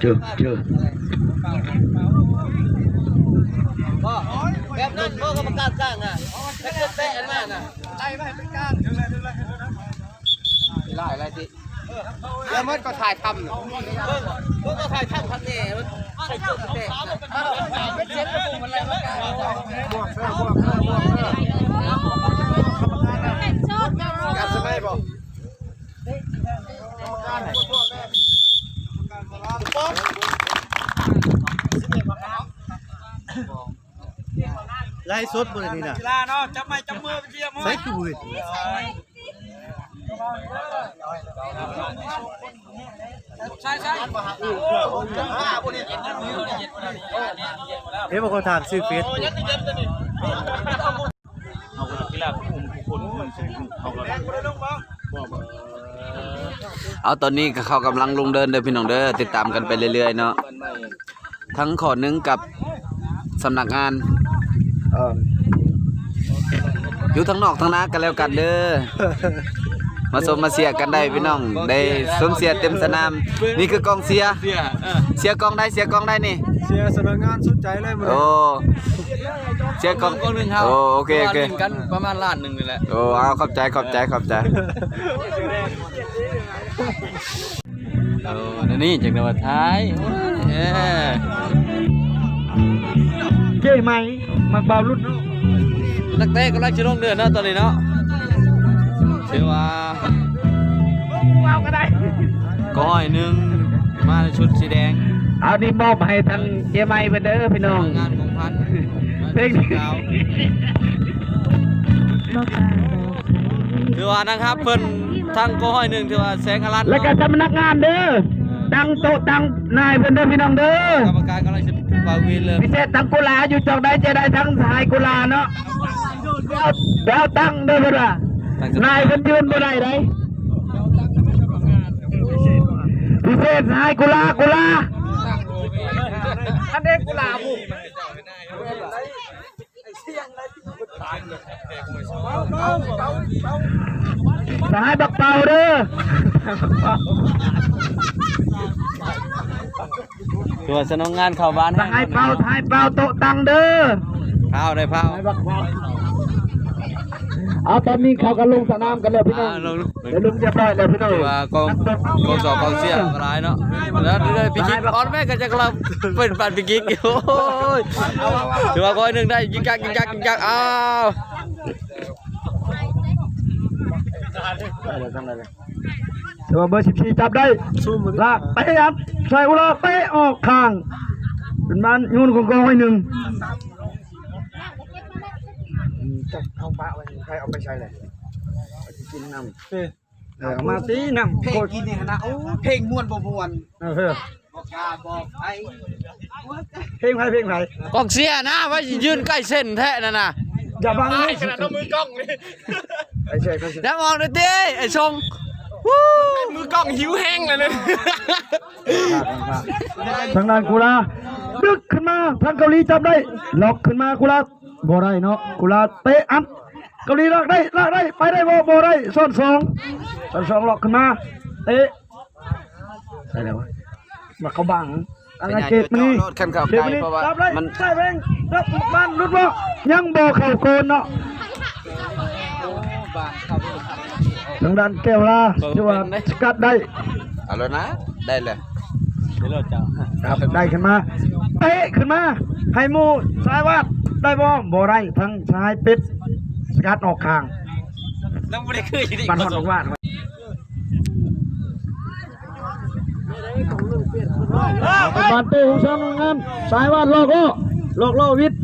เจอเจอพ่อแบบนั้นพ่อก็ประกาศจ้างอะแล้วก็แตะกันมาน่ะไล่ไปเป็นกลางถึงเลยถึงเลยถึงเลยไล่อะไรสิแล้วมันก็ถ่ายทำเนาะเพิ่งก็ถ่ายทำพันเนี่ยมันใส่จุดแตะเป็นเซ็ตกระปุกมันอะไรวะการสมัยบอกไล่สดบ่ได้นี่น่ะลาเนาะจับไม้จับมือไปเชียร์มือใส่กูเห็นใช่ใช่เอ๊ะบ่เขาถามชื่อเฟซเอา ตอนนี้ก็เขากำลังลงเดินเด้อพี่น้องเด้อติดตามกันไปเรื่อยๆเนาะทั้งขอหนึงกับสำนักงานเอออยู่ทั้งนอกทั้งนากันแล้วกันเด้อมาสมมาเสียกันได้พี่น้อง ได้สมเสียเต็มสนาม นี่คือกองเสีย เสียกองได้เสียกองได้นี่ เสียสำนักงานสนใจเลยมื้อโอ้เสียกองกองหนึ่งครับโอ้โอเคโอเคกันประมาณล้านหนึ่งนี่แหละโอ้เอาขอบใจขอบใจขอบใจ โอ้นี่จากนวัดท้ายเอ้เก้ไหมมักบ่าวรุ่นนักเตะกำลังจะลงเดือนเนาะตอนนี้เนาะเชื่อว่าเอาก็ได้ก้อยหนึ่งมาในชุดสีแดง เอานี่มอบให้ทางเจไมเพิ่นเด้อพี่น้องงานของพันเพลงสีขาวถือว่านะครับเพิ่น ทางก้อยหนึ่งถือว่าแสงอลันแล้วก็สำนักงานเด้อตั้งโต๊ะตั้งนายเพิ่นเด้อพี่น้องเด้อกรรมการกำลังจะปาวินเลยพิเศษทั้งกุลาอยู่จอกได้จะได้ทั้งสายกุลาเนาะแล้วแล้วตั้งเด้อเพิ่นว่านายเพิ่นยืนบ่ได้ไดพิเศษสายกุลากุลาอันเด็กกุหลาบสายบั กเป่าเด้อถือว่าสนองงานเข้าบ้านสายเป่าสายเป่าโต๊ะตั้งเด้อเผาได้เผาเอาตอนนี้เขาก็ลงสนามกันแล้วพี่น้องอ่าลงเดี๋ยวลุงจะปล่อยแล้วพี่น้องถือว่ากองกองสอบกองเสียก็ร้ายเนาะแล้วเรื่อยๆพี่กิ๊กออนแม่ก็จะกลับเป็นปันพี่กิ๊กโอ้ยถือว่าก้อยหนึ่งได้ยิงจักยิงจักยิงจักอ้าว เดี๋ยวเบอร์สิบสี่จับได้ลากเตะอัดใส่อุลาเตะออกข้างเป็นมันยูนของกองไว้หนึ่งจับเอาปะไว้ใครเอาไปใช้เลยกินน้ำเออเอามาตีน้ำเพลงกินเนี่ยนะโอ้เพลงม่วนบ่ม่วนเออเออบอกกาบอกไอ้เพลงใครเพลงใครกองเสียนะว่ายืนใกล้เส้นแท้นั่นน่ะอย่าบังเลยขนาดเอามือกล้อง นี่ไอ้ใช่ก็ใช่แล้วมองดูดิไอ้ชงวู้มือกล้องหิวแห้งเลยเลยทางด้านกุลาดึกขึ้นมาทางเกาหลีจับได้ล็อกขึ้นมากุลาบ่ได้เนาะกุลาเตะอัดเกาหลีลากได้ลากได้ไปได้บ่บ่ได้ซ้อนสองซ้อนสองล็อกขึ้นมาเตะใช่แล้ววะมาเขาบังอันนั้นเกตมันนี่ขันเข้าเกใกตล้มันนี่เพราะว่าจับได้มันใช่แบงรับบ้านรุดบ่ยังบ่เข้าโกนเนาะ ทางด้านแก้วลาที่ว่าสกัดได้เอาแล้วนะได้เลยครับได้ขึ้นมาเตะขึ้นมาให้หมูซ้ายวาดได้บ่บ่ได้ทั้งซ้ายปิดสกัดออกข้างแล้วไม่ได้คืออยู่ดีบันหอดออกวาดเป็นบานเต้ของช่างงานสายวาดหลอกล่อหลอกล่อวิทย์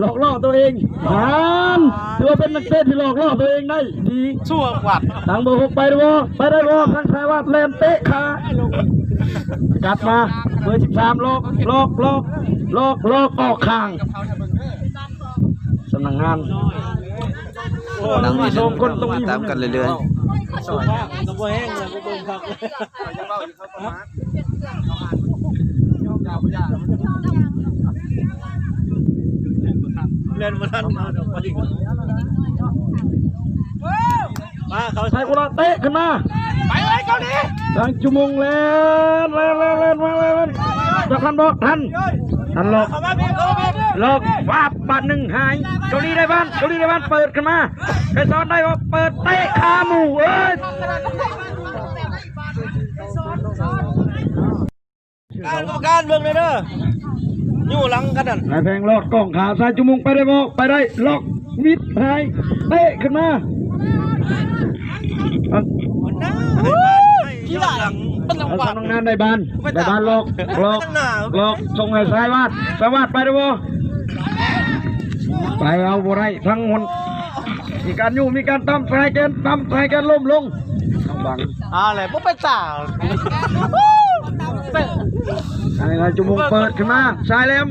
หลอกล่อตัวเองงานถือว่าเป็นนักเตะที่หลอกล่อตัวเองได้ดีชั่วกว่าทางเบอร์หกไปได้บ่ไปได้บ่ทางสายวาดแลนเตะขาสกัดมาเบอร์สิบสามลอกลอกลอกลอกลอกออกข้างสำนักงานนั่งนี่สองคนตรงมานี้ตามกันเรื่อยเล่นมาทันมาเดี๋ย วมาดิมาเขาใช้กุลาเตะขึ้นมา ไปเลยเกาหลีทางจุมงเล่นเล่นเล่นเล่นมาเล่นจะทันบ่ทันทันหลอกหลอกวาบบาทหนึ่งหายเกาหลีได้บ้านเกาหลีได้บ้านเปิดขึ้นมาใครซ้อนได้บ่เปิดเตะขาหมูเอ้ยการกรรมการเบิ่งเลยเด้อ อยู่หลังกันนั่นนายแพงลอดกล้องขาซ้ายจุมงไปได้บ่ไปได้ล็อกวิดหายเตะขึ้นมาเอากีฬาเป็นรางเอาวัสลำนักงานได้บ้านได้บ้านลอกลอกลอกส่งให้สายวาดสายวาดไปได้บ่ไปเอาบ่ได้ทั้งหมดมีการอยู่มีการตำสายแกนตำสายแกนล้มลงต้องบังอะไรพวกเป็นสาว ไอ้นายจุมงเปิดขึ้นมาสายแหลม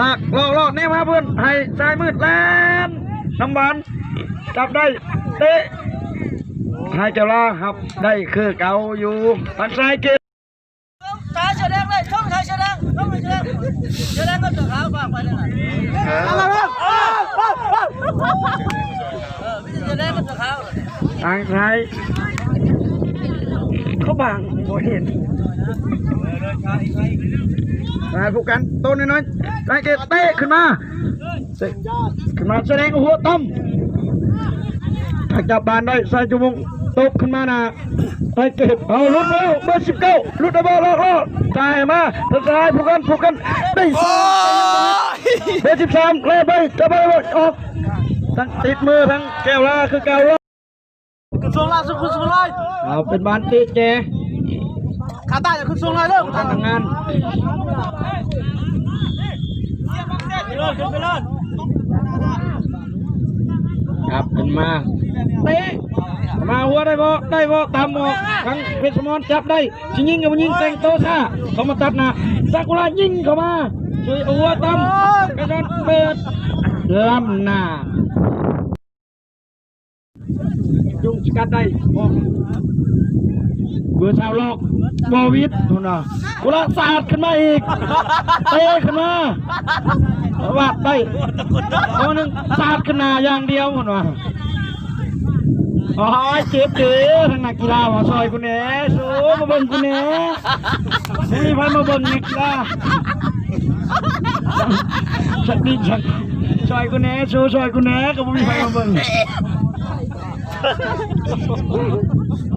ลากลอกลอกนี่มาเพื่อนให้สายมืดแลนน้ำหวานจับได้เตะให้เจ้าลาครับได้คือเก่าอยู่ทางซ้ายเกมชายเสื้อแดงเลยช่องชายเสื้อแดงช่องเสื้อแดงเสื้อแดงก็จะขาวฝากไปเลยนะเอาละครับเออเสื้อแดงก็จะขาวทางซ้ายเขาบังบ่เห็น มาผูกกันต้นน้อยๆสายเกมเตะขึ้นมาเตะขึ้นมาแสดงหัวต้มถ้าจับบานได้สายจุมงตบขึ้นมานะไปเก็บเอาลุดแล้วเบอร์สิบเก้าลุดเอาบอลลอกลอกจ่ายมาทางซ้ายผูกกันผูกกันได้สองเบอร์สิบสามเล่ไปจะไปเลยออกทั้งติดมือทั้งแก้วลาคือแก้วลาขึ้นสูงล่าสุดขึ้นสูงเลยเอาเป็นบานติดแจ ขาใต้จะขึ้นสูงเลยเด้อทางงานไปเลยขึ้นไปเลยครับเป็นมาเตะมาหัวได้บ่ได้บ่ตามบ่ทั้งเพชรสมรจับได้ชิยิงกับยิงแต่งโตซ่าเขามาตัดหน้าซากุระยิงเข้ามาช่วยเอาหัวตามกระโดดเปิดล้ำหน้าจุงสกัดได้บ่ เบื่อชาวโลกบวิดนู่นน่ะกุระสาดขึ้นมาอีกเตะขึ้นมาวาดได้ตัวหนึ่งสาดขึ้นหนาอย่างเดียวหมดว่ะโอ้ยเจ็บเด้อทางนักกีฬามาซอยกูแหน่สู้มาเบิ่งกูแหน่ไม่มีใครมาเบิ่งนักกีฬาสักนิดสักซอยกูแหน่สู้ซอยกูแหน่ก็ไม่มีใครมาเบิ่ง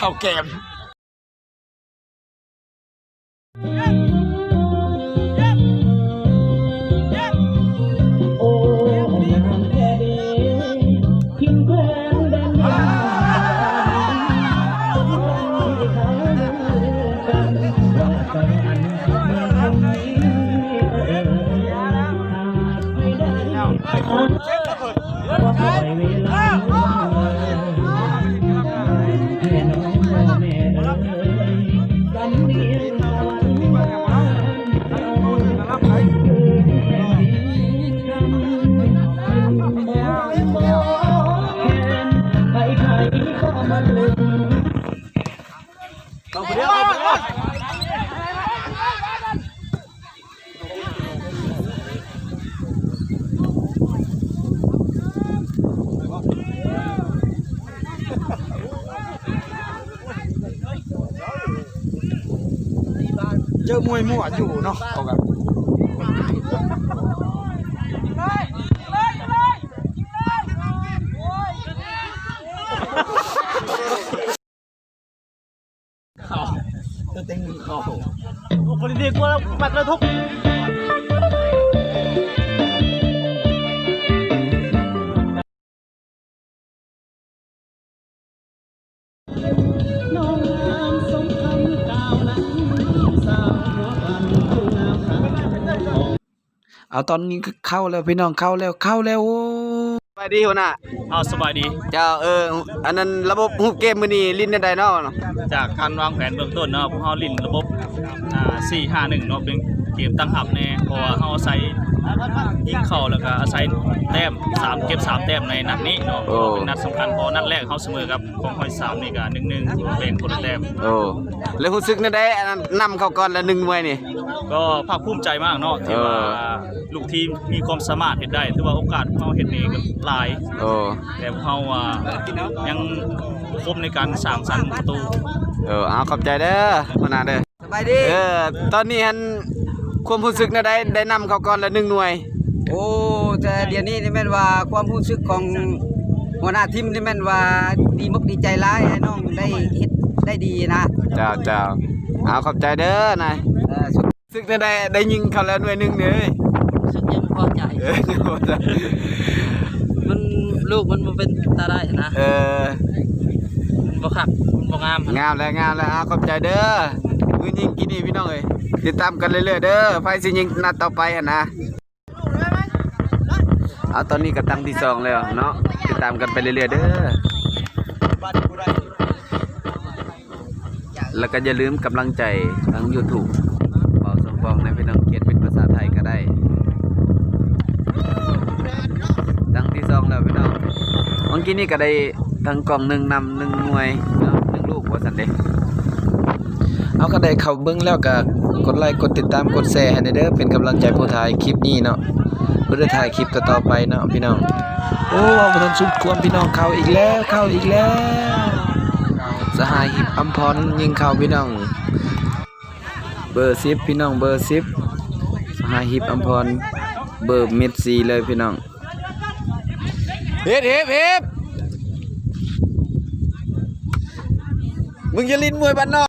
ข้าเกม เอา เจอมวยมั่วอยู่เนาะเอากันคนดีกว่ามัดแล้วทุก เอาตอนนี้ก็เข้าแล้วพี่น้องเข้าแล้วเข้าแล้วโอ้ไปดีหัวหน้าเอาสบายดี เจ้าเอออันนั้นระบบรูปเกมมื้อนี้ลิ้นได้เนาะจากการวางแผนเบื้องต้นเนาะพวกเฮาลิ้นระบบอ่า451เนาะเป็นเกมตั้งหับแน่เพราะว่าเฮาอาศัยยิงเข้าแล้วก็อาศัยแต้มสามเก็บสามแต้มในนัดนี้เนาะเป็นนัดสำคัญเพราะนัดแรกเฮาเสมอกับของห้อยสามนี่ก็1-1แบ่งคนละแต้มโอ้แล้วรู้สึกนั่นได้อันนั้นนำเข้าก่อนละหนึ่งมวยนี่ ก็ภาคภูมิใจมากเนาะที่ว่าเออ ลูกทีมมีความสามารถเฮ็ดได้ถือว่าโอกาสเฮาเฮ็ดนี่ก็หลาย โอ้ แต่พวกเขาอะยังครบในการสร้างสรรค์ประตู เออเอาขอบใจเด้อหัวหน้าเด้อสบายดี เออ ตอนนี้หัน ความรู้สึกนั่นได้ได้นำเข้าก่อนละหนึ่งหน่วย โอ้แต่เดี๋ยวนี้นี่แม่นว่าความรู้สึกของหัวหน้าทีมนี่แม่นว่าดีมกดีใจร้ายให้น้องได้เฮ็ดได้ดีนะเจ้าเจ้าเอาขอบใจเด้อนายเออสุดรู้สึกนั่นได้ได้ยิงเข้าแล้วหน่วยหนึงเลยสุดยังพอใจ เออมันลูกมันบ่เป็นตาได้นะเออบ่คักบ่งามงามแล้วงามแล้วเอาขอบใจเด้อมือยิงกินนี่พี่น้องเอ้ย ติดตามกันเรื่อยๆเด้อไฟสิยิงนัดต่อไปหั่นนะเอาตอนนี้ก็ตั้งที่สองแล้วเนาะติดตามกันไปเรื่อยๆเด้อแล้วก็อย่าลืมกำลังใจทาง YouTube เบาสมปองในพี่น้องเขียนเป็นภาษาไทยก็ได้ตั้งที่สองแล้วพี่น้องเมื่อกี้นี่ก็ได้ทั้งกล่องหนึ่งนำหนึ่งหน่วยเนาะหนึ่งลูกว่าสันเด เอาก็ได้เข้าเบิ้งแล้วก็กดไลค์กดติดตามกดแชร์ให้เด้อเป็นกำลังใจผู้ถ่ายคลิปนี้เนาะเพื่อถ่ายคลิปต่อๆไปเนาะพี่น้องโอ้เอาบ่ทันสุดความพี่น้องเข้าอีกแล้วเข้าอีกแล้วสหายหิบอัมพรยิงเข้าพี่น้อง เบอร์สิบพี่น้องเบอร์สิบสหายหิบอัมพรเบอร์เม็ดซีเลยพี่น้องเฮ็ดเฮ็ดเฮ็ดมึงจะลิ้นมวยบ้านนอก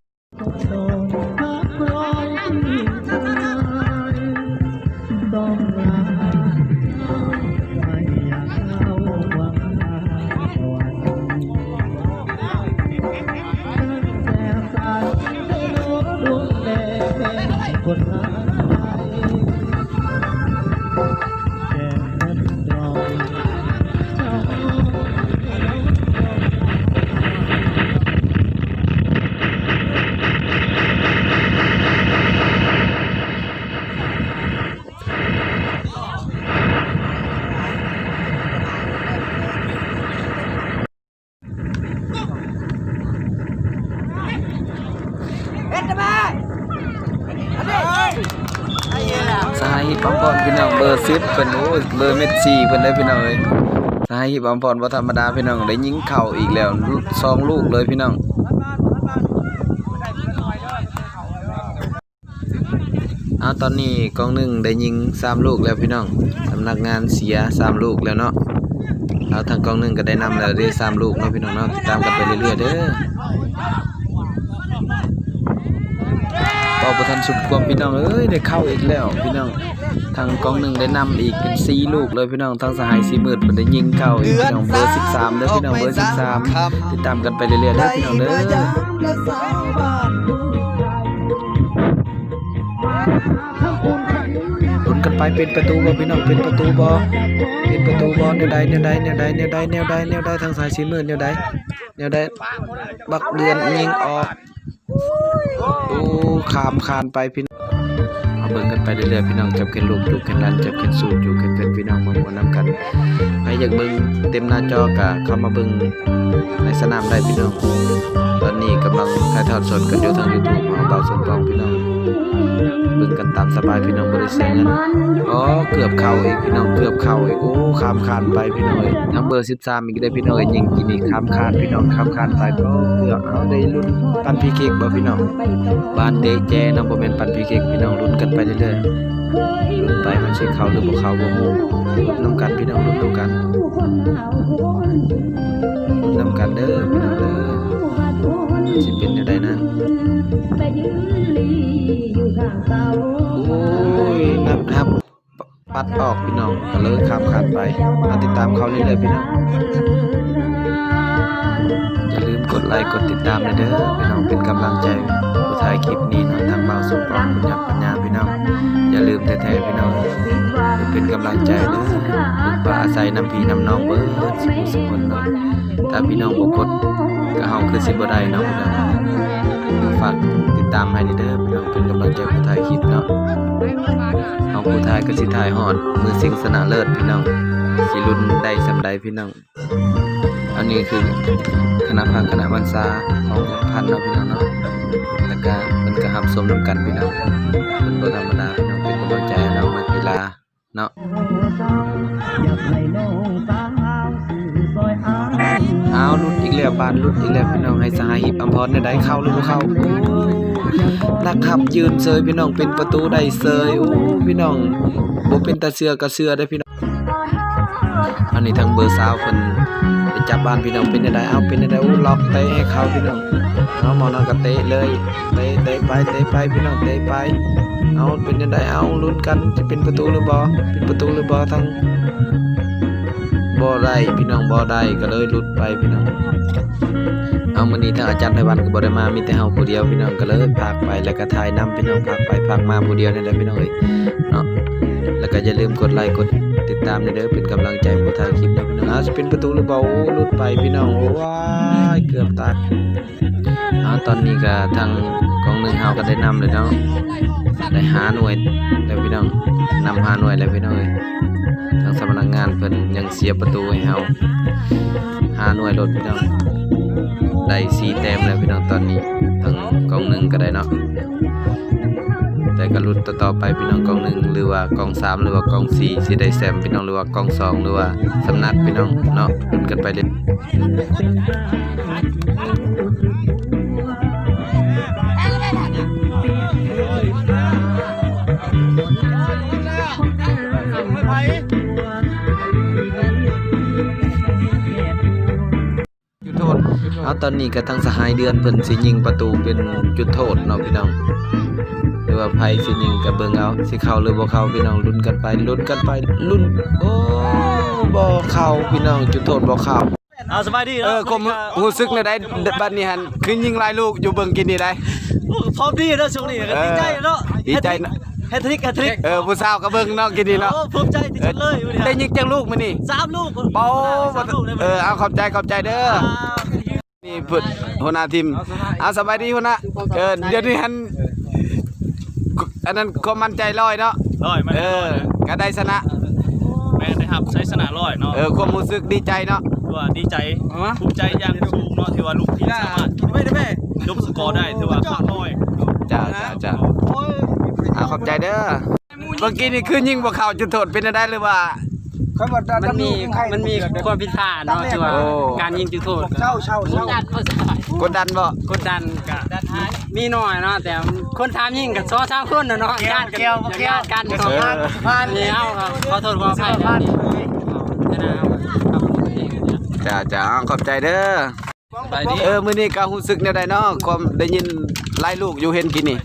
เบอร์เม็ดซีเพิ่นได้พี่น้องเอ้ยสหายฮิปอัมพรบ่ธรรมดาพี่น้องได้ยิงเข่าอีกแล้วสองลูกเลยพี่น้องเอาตอนนี้กองหนึ่งได้ยิงสามลูกแล้วพี่น้องสำนักงานเสียสามลูกแล้วเนาะเอาทางกองหนึ่งก็ได้นำแล้วได้สามลูกเนาะพี่น้องเนาะติดตามกันไปเรื่อยๆเด้อเป่าประทันสุดความพี่น้องเอ้ยได้เข้าอีกแล้วพี่น้อง ทางกองหนึ่งได้นำอีกเป็นสี่ลูกเลยพี่น้องทางสหายสีมืดมันได้ยิงเข้าอีกพี่น้องเบอร์สิบสามเด้อพี่น้องเบอร์สิบสามติดตามกันไปเรื่อยๆเด้อพี่น้องเด้อลุ้นกันไปเป็นประตูบ่พี่น้องเป็นประตูบ่เป็นประตูบ่แนวใดแนวใดแนวใดแนวใดแนวใดแนวใดทางสายสีมืดแนวใดแนวใดบักเดือนยิงออกโอ้ขามคานไปพี่น้อง เบิ่งกันไปเรื่อยๆพี่น้องจับเข็นลูกจูบเข็นรันจับเข็นสูตรจูบเข็นเป็นพี่น้องมาหัวน้ำกันใครอยากเบิ่งเต็มหน้าจอกะเข้ามาเบิ่งในสนามได้พี่น้อง ตอนนี้กำลังถ่ายทอดสดกันอยู่ทางยูทูบของเบาสมปองพี่น้อง เบิ่งกันตามสบายพี่น้องบ่ได้เสียเงินอ๋อเกือบเข้าอีกพี่น้องเกือบเข้าอีกโอ้ข้ามคานไปพี่น้องเอ้ยทั้งเบอร์13อีกได้พี่น้องยยิงกินอีกข้ามคานพี่น้องข้ามคานไปก็เกือบเอาได้ลุ้นปันพีเค้กบ่พี่น้องบ้านเดแจเนาะบ่แม่นปันพีเค้กพี่น้องลุ้นกันไปเรื่อยๆลุ้นไปมันสิเข้าหรือบ่เข้าบ่ฮู้ลุ้นนํกันพี่น้องลุ้นนํกันลุ้นนํกันเด้อพี่น้องเด้อ สิเป็นจังไดนั้นโอ้ยนับครับ ปัดออกพี่น้องก็เลยข้ามขาดไปมาติดตามเขาเรื่อยๆพี่น้องอย่าลืมกดไลค์กดติดตามเลยเด้อพี่น้องเป็นกำลังใจผู้ถ่ายคลิปนี้เนาะทางบ่าสมปองคุณยักษ์ปัญญาพี่น้องอย่าลืมแท้ๆพี่น้อง เป็นกำลังใจเด้อป่าอาศัยน้ำพี่น้ำน้องเบิดสุขสุขคนเนาะถ้าพี่น้องบ่กดก็เฮาคือสิบ่ได้เนาะพี่น้องก็ฝากติดตามให้เด้อพี่น้องเป็นกำลังใจผู้ถ่ายคลิปเนาะเอาผู้ทายก็สิทายฮอดมือสิงสนาเลิศพี่น้องสิรุ่นได้สำใดพี่น้องอันนี้คือคณะพังคณะวันซาของพันเนาะพี่น้องเนาะแล้วก็มันก็หับสมนำกันพี่น้องเป็นบ่ธรรมดาพี่น้องเป็นกำลังใจให้น้องนักกีฬา เนาะเอาลุดอีกแล้วบานลุดอีกแล้วพี่น้องให้สหายหิบอัมพรได้เข้าหรือบ่เข้านักขับยืนเซยพี่น้องเป็นประตูได้เซยโอ้พี่น้องบ่เป็นตาเสือก็เสือได้พี่น้อง อันนี้ทางเบอร์สาวเพิ่นไปจับบ้านพี่น้องเป็นได้เอาเป็นได้โอ้ล็อกเตะให้เขาพี่น้องเอาหมอนอนก็เตะเลยเตะเตะไปเตะไปพี่น้องเตะไปเอาเป็นได้เอาลุ้นกันจะเป็นประตูหรือบ่เป็นประตูหรือบ่ทางบ่ได้พี่น้องบ่ได้ก็เลยหลุดไปพี่น้องเอามื้อนี้ทางอาจารย์ไพวันก็บ่ได้มามีแต่เฮาผู้เดียวพี่น้องก็เลยพากไปแล้วก็ถ่ายนํพี่น้องพากไปพากมาผู้เดียวนี่แหละพี่น้องเอ้ยเนาะ แล้วก็อย่าลืมกดไลค์กดติดตามเด้อเป็นกำลังใจผู้ถ่ายคลิปนะพี่น้องอาจะเป็นประตูหรือเปล่าลุดไปพี่น้องโอ้ว้ายเกือบตายเอาตอนนี้ก็ทางกองหนึ่งเฮาก็ได้นำเลยเนาะได้หาหน่วยแล้วพี่น้องนำหาหน่วยแล้วพี่น้องเอ้ยทางสำนักงานเพิ่นยังเสียประตูให้เฮาหาหน่วยรถพี่น้องได้สีแต้มแล้วพี่น้องตอนนี้ทั้งกองหนึ่งก็ได้เนาะ ก็ลุ้นต่อๆไปพี่น้องกองหนึ่งหรือว่ากองสามหรือว่ากองสี่สิได้แซมพี่น้องหรือว่ากองสองหรือว่าสำนักพี่น้องเนาะลุ้นกันไปเลยจุดโทษเอาตอนนี้ก็ทั้งสหายเดือนเพิ่นสิยิงประตูเป็นจุดโทษเนาะพี่น้อง รือว่าไผสิยิงก็เบิ่งเอาสิเข้าหรือบ่เข้าพี่น้องลุ้นกันไปลุ้นกันไปลุ้นโอ้บ่เข้าพี่น้องจุดโทษบ่เข้าเอาสบายดีเออผมรู้สึกในได้บัดนี้หันคือยิงหลายลูกอยู่เบิ่งกินนี่ได้พร้อมดีเนาะช่วงนี้ก็ดีใจเนาะดีใจนะแฮตทริกแฮตทริกเออผู้สาวก็เบิ่งเนาะกินนี่เนาะโอ้ภูมิใจที่สุดเลยวันนี้ได้ยิงจังลูกมื้อนี้สามลูกเป้าสามลูกเลยเออเอาขอบใจขอบใจเด้อนี่เพิ่นหัวหน้าทีมเอาสบายดีหัวหน้าเออเดี๋ยวนี้หัน อันนั้นความมั่นใจร้อยเนาะร้อยมันเออก็ได้ชนะแม่ได้ครับใช้สนามร้อยเนาะเออความรู้สึกดีใจเนาะว่าดีใจภูมิใจอย่างสูงเนาะที่ว่าลูกทีมสามารถไม่ได้แม่ยกสกอร์ได้ถือว่าขาดร้อยจ้าจ้าจ้าเอาขอบใจเด้อเมื่อกี้นี่คือยิงบ่เข้าจุดโทษเป็นได้หรือว่ามันมีมันมีความผิดพลาดเนาะที่ว่าโอ้การยิงจุดโทษเช่าเช่าเช่ากดดันบ่กดดันกะ มีหน่อยเนาะแต่คนทำยิงกับซ้อสามคนเนาะเนาะญาติกันญาติกันเนาะนี่เอาครับขอโทษขออภัยนะครับจ้าจ้าเอาขอบใจเด้อ ไปดีเออมื้อนี้ก็รู้สึกแนวใดเนาะความได้ยินหลายลูกอยู่เห็นกินนี่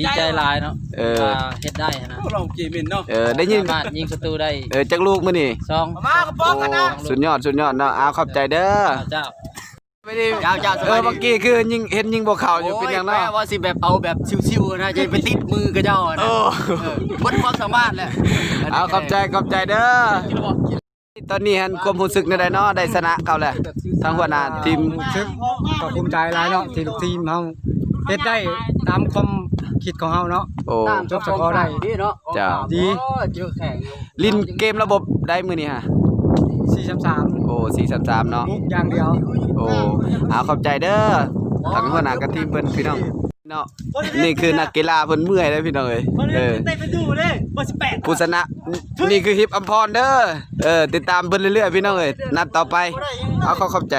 ดีใจหลายเนาะเออ ว่าเฮ็ดได้นะเออได้ยิน สามารถยิงประตูได้เออจักลูกมื้อนี่สองมากระป๋องกันนะ สุดยอดสุดยอดเนาะเอาขอบใจเด้อ เจ้า ไม่ได้เออเมื่อกี้คือยิงเห็นยิงบ่เข้าอยู่เป็นหยังเนาะว่าสิแบบเอาแบบชิวๆนะจะไปติดมือกับเจ้าโอ้หมดความสามารถแหละเอาขอบใจขอบใจเด้อตอนนี้หันความรู้สึกในใดเนาะได้ชนะเขาแหละทางหัวหน้าทีมซึ่งก็ภูมิใจหลายเนาะที่ลูกทีมเฮาเฮ็ดได้ตามความคิดของเฮาเนาะ โอ้ จบสกอร์ได้ดีเนาะจ้า ดี เจอแข่งลินเกมระบบได้มื้อนี้ฮะ 4-3โอ้4-3ๆเนาะ มุกอย่างเดียวโอ้เอาขอบใจเด้อทางหัวหน้ากับทีมเพิ่นพี่น้องเนาะ นี่คือนักกีฬาเพิ่นเมื่อยแล้วพี่น้องเอ้ยเออเตะไปดูเลยเบอร์18ผู้ชนะ นี่คือฮิปอัมพรเด้อ เออ ติดตามเพิ่นเรื่อยๆพี่น้องเอ้ยนัดต่อไป เอาเข้าขอบใจ